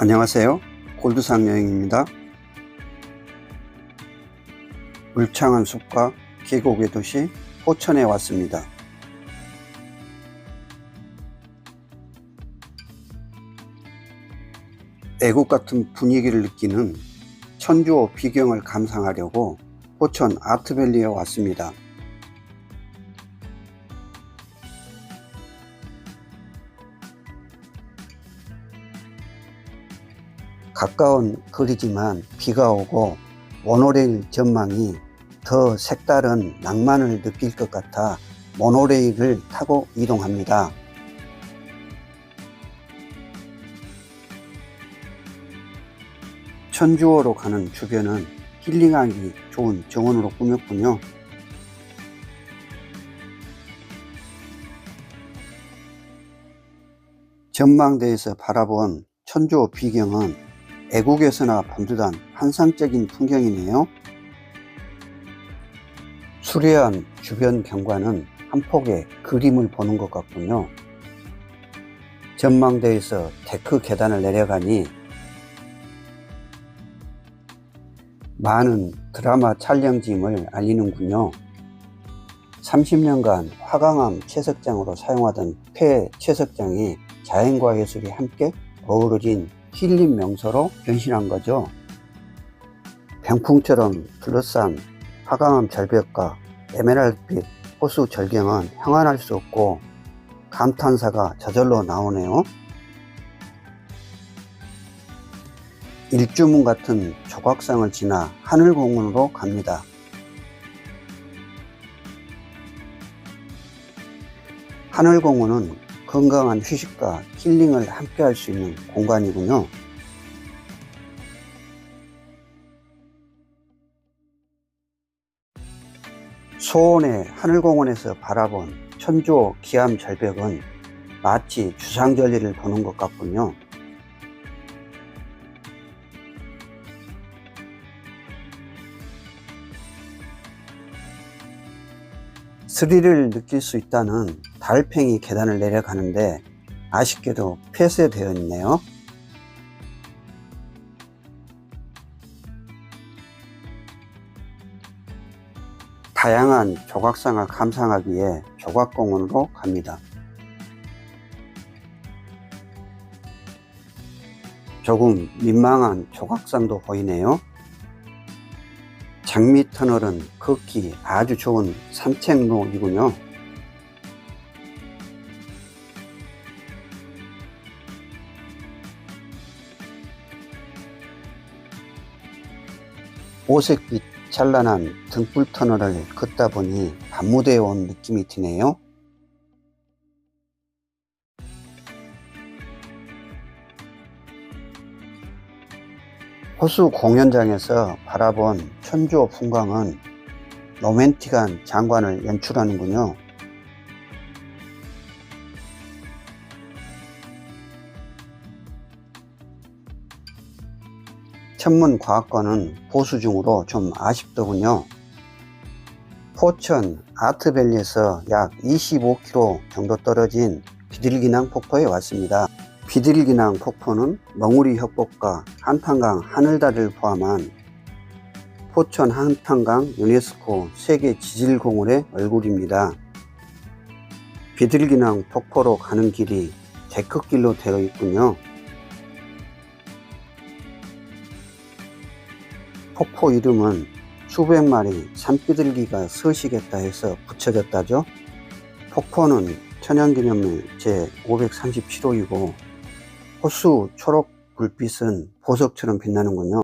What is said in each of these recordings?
안녕하세요. 골드상 여행입니다. 울창한 숲과 계곡의 도시 포천에 왔습니다. 애국 같은 분위기를 느끼는 천주호 비경을 감상하려고 포천 아트밸리에 왔습니다. 가까운 거리지만 비가 오고 모노레일 전망이 더 색다른 낭만을 느낄 것 같아 모노레일을 타고 이동합니다. 천주호로 가는 주변은 힐링하기 좋은 정원으로 꾸몄군요. 전망대에서 바라본 천주호 비경은 애국에서나 본 듯한 환상적인 풍경이네요. 수려한 주변 경관은 한 폭의 그림을 보는 것 같군요. 전망대에서 데크 계단을 내려가니 많은 드라마 촬영짐을 알리는군요. 30년간 화강암 채석장으로 사용하던 폐 채석장이 자연과 예술이 함께 어우러진 힐링 명소로 변신한 거죠. 병풍처럼 둘러싼 화강암 절벽과 에메랄드빛 호수 절경은 형안할 수 없고 감탄사가 저절로 나오네요. 일주문 같은 조각상을 지나 하늘공원으로 갑니다. 하늘공원은 건강한 휴식과 힐링을 함께 할 수 있는 공간이군요. 소원의 하늘공원에서 바라본 천주호 기암 절벽은 마치 주상절리를 보는 것 같군요. 스릴을 느낄 수 있다는 달팽이 계단을 내려가는데 아쉽게도 폐쇄되어 있네요. 다양한 조각상을 감상하기 위해 조각공원으로 갑니다. 조금 민망한 조각상도 보이네요. 장미 터널은 걷기 아주 좋은 산책로이군요. 오색빛 찬란한 등불 터널을 걷다 보니 밤무대에 온 느낌이 드네요. 호수 공연장에서 바라본 천주호 풍광은 로맨틱한 장관을 연출하는군요. 천문 과학관은 보수 중으로 좀 아쉽더군요. 포천 아트밸리에서 약 25km 정도 떨어진 비둘기낭 폭포에 왔습니다. 비둘기낭 폭포는 멍우리 협곡과 한탄강 하늘다리를 포함한 포천 한탄강 유네스코 세계 지질공원의 얼굴입니다. 비둘기낭 폭포로 가는 길이 데크길로 되어 있군요. 폭포 이름은 수백 마리 산비둘기가 서식했다 해서 붙여졌다죠. 폭포는 천연기념물 제537호이고 호수 초록 불빛은 보석처럼 빛나는군요.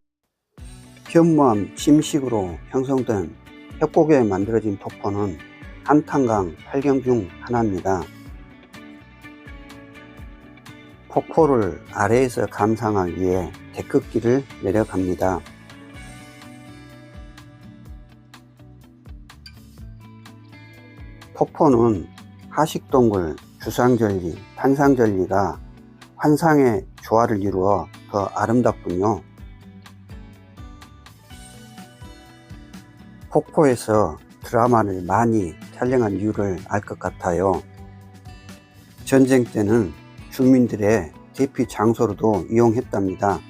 현무암 침식으로 형성된 협곡에 만들어진 폭포는 한탄강 8경 중 하나입니다. 폭포를 아래에서 감상하기 위해 데크길을 내려갑니다. 폭포는 하식동굴, 주상절리, 판상절리가 환상의 조화를 이루어 더 아름답군요. 폭포에서 드라마를 많이 촬영한 이유를 알 것 같아요. 전쟁 때는 주민들의 대피 장소로도 이용했답니다.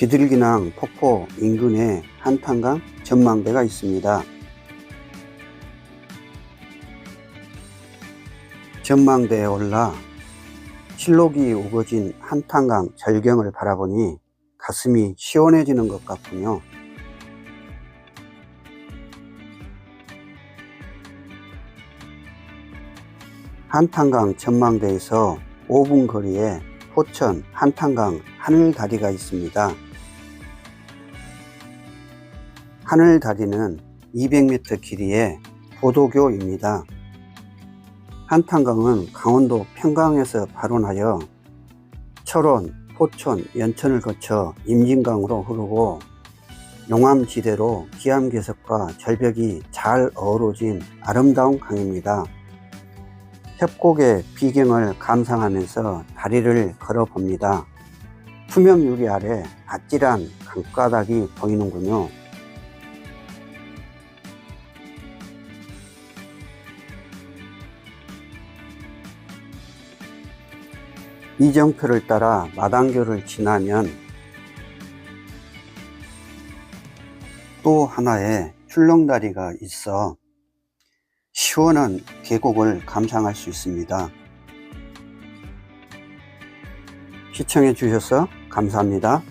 비둘기낭 폭포 인근에 한탄강 전망대가 있습니다. 전망대에 올라 실록이 우거진 한탄강 절경을 바라보니 가슴이 시원해지는 것 같군요. 한탄강 전망대에서 5분 거리에 포천 한탄강 하늘다리가 있습니다. 하늘 다리는 200m 길이의 보도교입니다. 한탄강은 강원도 평강에서 발원하여 철원, 포천, 연천을 거쳐 임진강으로 흐르고 용암지대로 기암괴석과 절벽이 잘 어우러진 아름다운 강입니다. 협곡의 비경을 감상하면서 다리를 걸어봅니다. 투명 유리 아래 아찔한 강가닥이 보이는군요. 이정표를 따라 마당교를 지나면 또 하나의 출렁다리가 있어 시원한 계곡을 감상할 수 있습니다. 시청해 주셔서 감사합니다.